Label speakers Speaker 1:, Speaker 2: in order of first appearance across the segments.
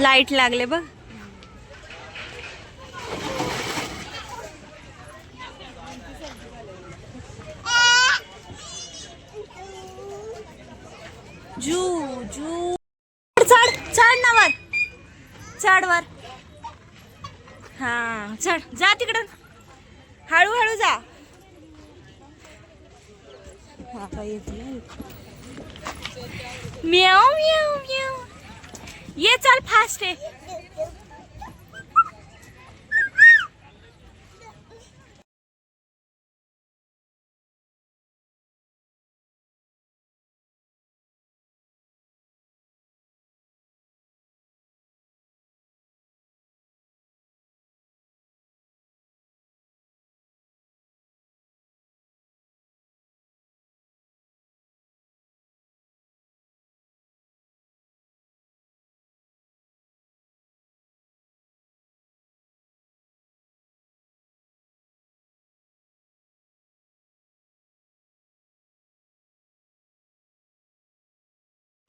Speaker 1: Light लागले बघ. जू जू. चढ चढ ना वर. चढ वर. हा चढ जा तिकडं. हळूहळू जा. हा काय येते म्याव म्याव म्याव. ये चल फास्ट आहे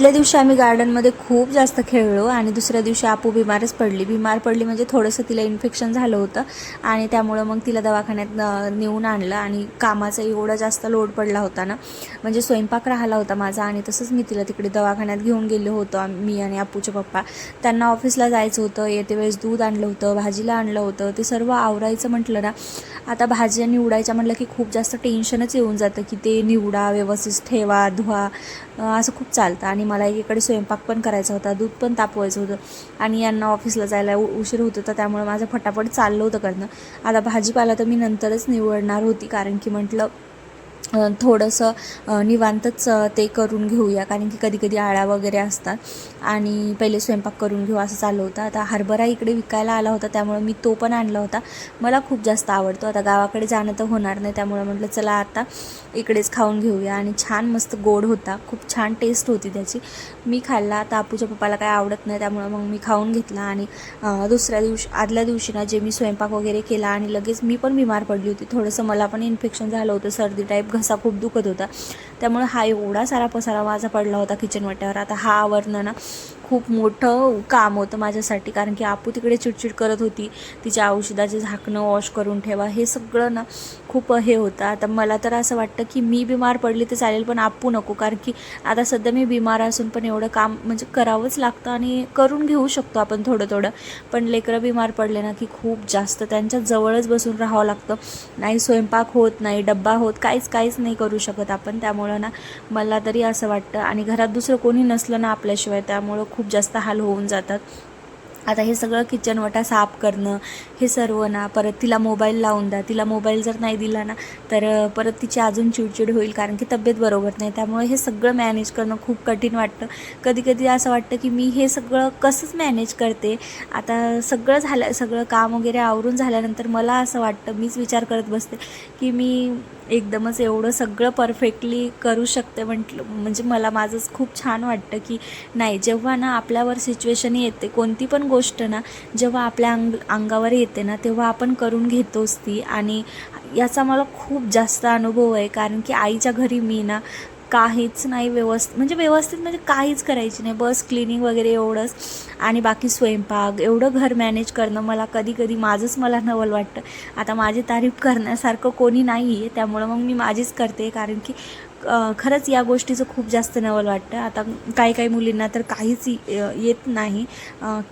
Speaker 1: पहिल्या दिवशी आम्ही गार्डनमध्ये खूप जास्त खेळलो आणि दुसऱ्या दिवशी आपू बिमारच पडली. बिमार पडली म्हणजे थोडंसं तिला इन्फेक्शन झालं होतं आणि त्यामुळं मग तिला दवाखान्यात नेऊन आणलं आणि कामाचा एवढा जास्त लोड पडला होता ना म्हणजे स्वयंपाक राहिला होता माझा आणि तसंच मी तिला तिकडे दवाखान्यात घेऊन गेलो होतो मी आणि आपूचे पप्पा. त्यांना ऑफिसला जायचं होतं येते वेळेस दूध आणलं होतं भाजीला आणलं होतं ते सर्व आवरायचं म्हटलं ना आता भाज्या निवडायच्या म्हटलं की खूप जास्त टेन्शनच येऊन जातं की ते निवडा व्यवस्थित ठेवा धुवा असं खूप चालतं आणि मला एकीकडे स्वयंपाक पण करायचा होता दूध पण तापवायचं होतं आणि यांना ऑफिसला जायला उशीर होत होता त्यामुळे माझं फटाफट चाललं होतं करणं. आता भाजीपाला तर मी नंतरच निवडणार होती कारण की म्हटलं थोडंसं निवांतच ते करून घेऊया. कारण की कधी कधी आळ्या वगैरे असतात. आणि पहिले स्वयंपाक करून घेऊ असं चालू होतं. आता हरभरा इकडे विकायला आला होता त्यामुळे मी तो पण आणला होता. मला खूप जास्त आवडतो. आता गावाकडे जाणं तर होणार नाही. त्यामुळे म्हटलं चला आता इकडेच खाऊन घेऊया. आणि छान मस्त गोड होता. खूप छान टेस्ट होती त्याची. मी खाल्ला. आता आपूच्या पप्पाला काय आवडत नाही. त्यामुळे मग मी खाऊन घेतला. आणि दुसऱ्या दिवशी आदल्या दिवशी ना जे मी स्वयंपाक वगैरे केला आणि लगेच मी पण बिमार पडली होती. थोडंसं मला पण इन्फेक्शन झालं होतं. सर्दी टाईप घसा खूप दुखत होता. त्यामुळे हा एवढा सारा पसारा माझा पडला होता किचन वाट्यावर. आता हा आवरणं ना खूप मोठं काम होतं माझ्यासाठी. कारण की आपू तिकडे चिडचिड करत होती. तिच्या औषधाचे झाकणं वॉश करून ठेवा. हे सगळं ना खूप हे होतं. आता मला तर असं वाटतं की मी बिमार पडली तर चालेल पण आपू नको. कारण की आता सध्या मी बिमार असून पण एवढं काम म्हणजे करावंच लागतं आणि करून घेऊ शकतो आपण थोडं थोडं. पण लेकरं बिमार पडले ना की खूप जास्त. त्यांच्या जवळच बसून राहावं लागतं. नाही स्वयंपाक होत नाही डब्बा होत काहीच काहीच नाही करू शकत आपण. त्यामुळं ना मला तरी असं वाटतं. आणि घरात दुसरं कोणी नसलं ना आपल्याशिवाय. त्यामुळं खूप खूप जास्त हाल होऊन जातात. आता हे सगळं किचनवटा साफ करणं हे सर्व ना परत तिला मोबाईल लावून द्या. तिला मोबाईल जर नाही दिला ना तर परत तिची अजून चिडचिड होईल कारण की तब्येत बरोबर नाही. त्यामुळे हे सगळं मॅनेज करणं खूप कठीण वाटतं. कधी कधी असं वाटतं की मी हे सगळं कसंच मॅनेज करते? आता सगळं झालं सगळं काम वगैरे आवरून झाल्यानंतर मला असं वाटतं मीच विचार करत बसते की मी एकदमच एवढं सगळं परफेक्टली करू शकते म्हटलं. म्हणजे मला माझंच खूप छान वाटतं की नाही जेव्हा ना आपल्यावर सिच्युएशन येते कोणती पण गोष्ट ना जेव्हा आपल्या अंग अंगावर येते ना तेव्हा आपण करून घेतोच ती. आणि याचा मला खूप जास्त अनुभव आहे कारण की आईच्या घरी मी ना काहीच नाही व्यवस्थित म्हणजे व्यवस्थित म्हणजे काहीच करायची नाही. बस क्लिनिंग वगैरे एवढंच. आणि बाकी स्वयंपाक एवढं घर मॅनेज करणं मला कधी कधी माझंच मला नवल वाटतं. आता माझी तारीफ करण्यासारखं कोणी नाही आहे त्यामुळं मग मी माझीच करते. कारण की खरंच या गोष्टीचं खूप जास्त नवल वाटतं. आता काही काही मुलींना तर काहीच येत नाही.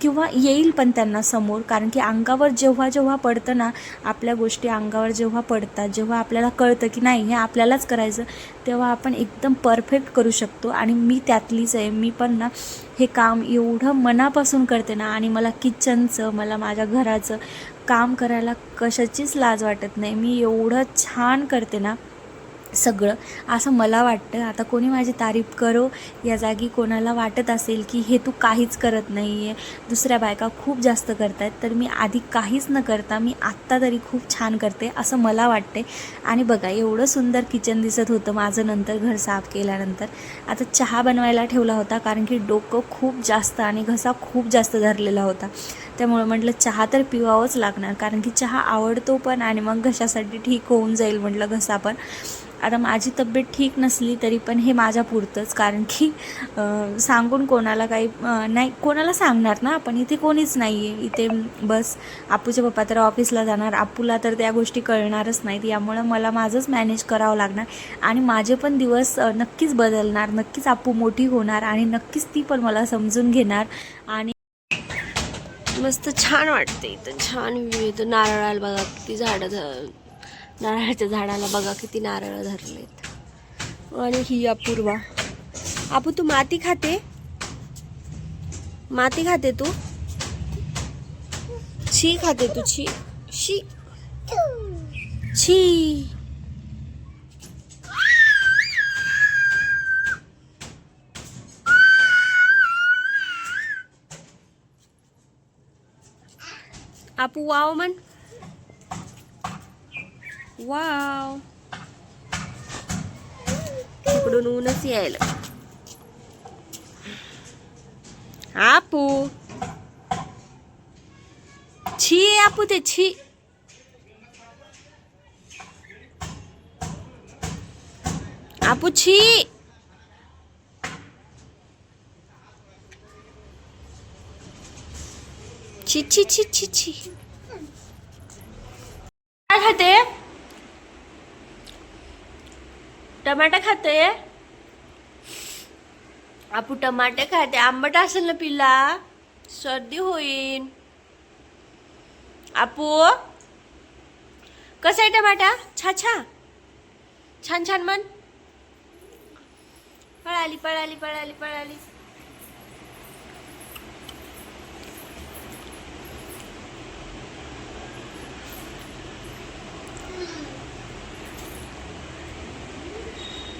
Speaker 1: किंवा येईल पण त्यांना समोर. कारण की अंगावर जेव्हा जेव्हा पडतं ना आपल्या गोष्टी अंगावर जेव्हा पडतात जेव्हा आपल्याला कळतं की नाही हे आपल्यालाच करायचं तेव्हा आपण एकदम परफेक्ट करू शकतो. आणि मी त्यातलीच आहे. मी पण ना हे काम एवढं मनापासून करते ना आणि मला किचनचं मला माझ्या घराचं काम करायला कशाचीच लाज वाटत नाही. मी एवढं छान करते ना सगळं. असं मला वाटतं. आता कोणी माझी तारीफ करो या जागी कोणाला वाटत असेल की हे तू काहीच करत नाही आहे दुसऱ्या बायका खूप जास्त करत आहेत तर मी आधी काहीच न करता मी आत्ता तरी खूप छान करते असं मला वाटते आणि बघा एवढं सुंदर किचन दिसत होतं माझं नंतर घर साफ केल्यानंतर. आता चहा बनवायला ठेवला होता कारण की डोकं खूप जास्त आणि घसा खूप जास्त धरलेला होता. त्यामुळे म्हटलं चहा तर पिवावंच लागणार कारण की चहा आवडतो पण आणि मग घशासाठी ठीक होऊन जाईल म्हटलं घसा पण.
Speaker 2: आता माझी तब्येत ठीक नसली तरी पण हे माझ्या पुरतंच कारण की सांगून कोणाला काही नाही कोणाला सांगणार ना आपण? इथे कोणीच नाही आहे इथे बस आपूचे पप्पा तर ऑफिसला जाणार आपूला तर त्या गोष्टी कळणारच नाहीत. यामुळं मला माझंच मॅनेज करावं लागणार आणि माझे पण दिवस नक्कीच बदलणार नक्कीच आपू मोठी होणार आणि नक्कीच ती पण मला समजून घेणार आणि
Speaker 1: मस्त छान वाटते. इथं छान व्ह्यू येतो नारळाला बघा किती झाडं नारळाच्या झाडाला बघा किती नारळ धरलेत. आणि ही अपूर्वा. आपू तू माती खाते? माती खाते तू? छी खाते तू छी शी. छी आपू वाव मन वाव तिकडून ऊनच यायला आपू छी आपू ते छी आपू छी छी छी छी काय खाते? टमाटा खाते? आपू टमाटे खाते. आंबट असेल ना पिल्ला. सर्दी होईल आपू? कसा आहे टमाटा? छा छा. छान छान मन पळाली पळाली पळाली पळाली.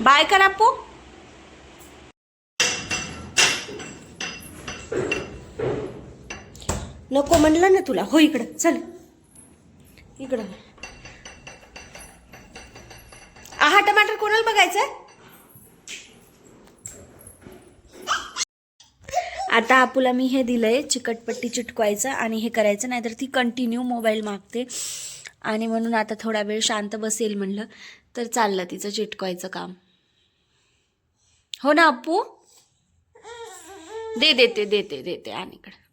Speaker 1: बाय कर आपू नको म्हणलं ना तुला. हो इकडं. चल. इकडं. आहा टमाटर कोणाला बघायचं आता आपूला मी हे दिलंय चिकटपट्टी चिटकवायचं आणि हे करायचं नाहीतर ती कंटिन्यू मोबाईल मागते. आणि म्हणून आता थोडा वेळ शांत बसेल म्हणलं तर चाललं तिचं चिटकवायचं काम. हो ना अप्पू? दे देते देते देते आणि इकडं.